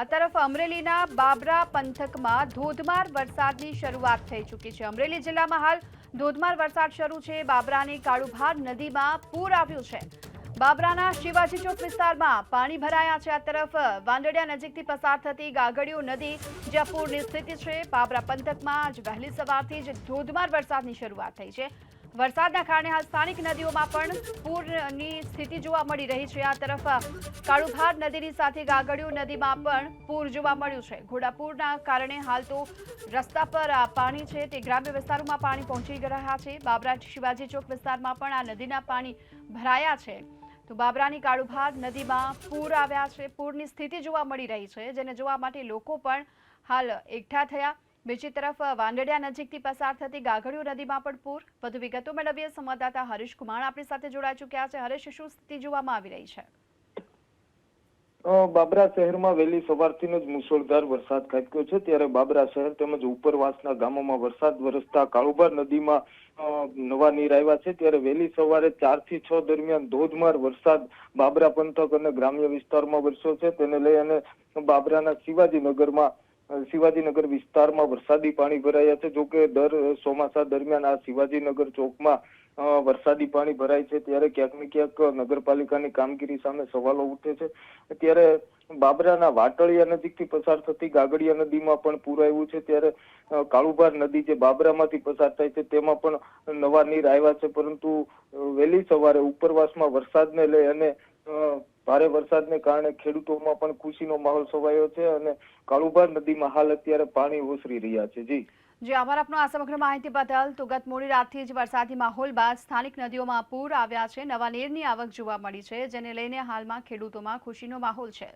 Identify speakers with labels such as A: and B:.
A: આ તરફ અમરેલીના બાબરા પંથકમાં ધોધમાર વરસાદની શરૂઆત થઈ ચૂકી છે. અમરેલી જિલ્લામાં હાલ ધોધમાર વરસાદ શરૂ છે. બાબરાની કાળુભાર નદીમાં પૂર આવ્યું છે. બાબરાના શિવાજી ચોક વિસ્તારમાં પાણી ભરાયા છે. આ તરફ વાંદડિયા નજીકથી પસાર થતી ગાગડીઓ નદી જ્યાં પૂરની સ્થિતિ છે. બાબરા પંથકમાં આજ વહેલી સવારથી જ ધોધમાર વરસાદની શરૂઆત થઈ છે. વરસાદના કારણે હાલ સ્થાનિક નદીઓમાં પણ પૂરની સ્થિતિ જોવા મળી રહી છે. આ તરફ કાળુભાર નદીની સાથે ગાગડિયો નદીમાં પણ પૂર જોવા મળ્યું છે. ઘોડાપૂરના કારણે હાલ તો રસ્તા પર પાણી છે તે ગ્રામ્ય વિસ્તારોમાં પાણી પહોંચી રહ્યા છે. બાબરા શિવાજી ચોક વિસ્તારમાં પણ આ નદીના પાણી ભરાયા છે. તો બાબરાની કાળુભાર નદીમાં પૂર આવ્યા છે. પૂરની સ્થિતિ જોવા મળી રહી છે, જેને જોવા માટે લોકો પણ હાલ એકઠા થયા. બીજી તરફ, વાંદડિયા નજીકથી પસાર થતી ગાઘડિયો નદીમાં પણ પૂર. વધુ વિગતો મેળવીએ સંવાદદાતા હરીશ કુમાર આપણી સાથે જોડાઈ ચુક્યા છે. હરીશ, શું સ્થિતિ જોવામાં આવી રહી છે?
B: બાબરા શહેરમાં વહેલી સવારથી જ મુશળધાર વરસાદ ખાબક્યો છે. ત્યારે બાબરા શહેર તેમજ ઉપરવાસના ગામોમાં વરસાદ વરસતા કાળુબાર નદીમાં નવા નીર આવ્યા છે. ત્યારે વહેલી સવારે ચારથી છ દરમિયાન ધોધમાર વરસાદ બાબરા પંથક અને ગ્રામ્ય વિસ્તારમાં વરસ્યો છે. તેને લઈ અને બાબરાના શિવાજીનગરમાં શિવાજીનગર વિસ્તારમાં વરસાદી પાણી ભરાયા છે. જોકે દર ચોમાસા દરમિયાન આ શિવાજીનગર ચોકમાં વરસાદી પાણી ભરાય છે. ત્યારે ક્યાંક ને ક્યાંક નગરપાલિકાની કામગીરી સામે સવાલો ઉઠે છે. ત્યારે બાબરાના વાટળિયા નજીકથી પસાર થતી ગાગડિયા નદીમાં પણ પૂર આવ્યું છે. ત્યારે કાળુભાર નદી જે બાબરામાંથી પસાર થાય છે, તેમાં પણ નવા નીર આવ્યા છે. પરંતુ વહેલી સવારે ઉપરવાસમાં વરસાદને લઈ અને ભારે વરસાદને કારણે ખેડૂતોમાં પણ ખુશીનો માહોલ છવાયો છે અને કાળુભાર નદીમાં હાલ અત્યારે પાણી ઓસરી રહ્યા છે. જી.
A: જી, આભાર આપનો. આ સમગ્ર માહિતી બદલ તો ગત મોડી રાતથી જ વરસાદી માહોલ બાદ સ્થાનિક નદીઓમાં પૂર આવ્યા છે. નવા નીરની આવક જોવા મળી છે, જેને લઈને હાલમાં ખેડૂતોમાં ખુશીનો માહોલ છે.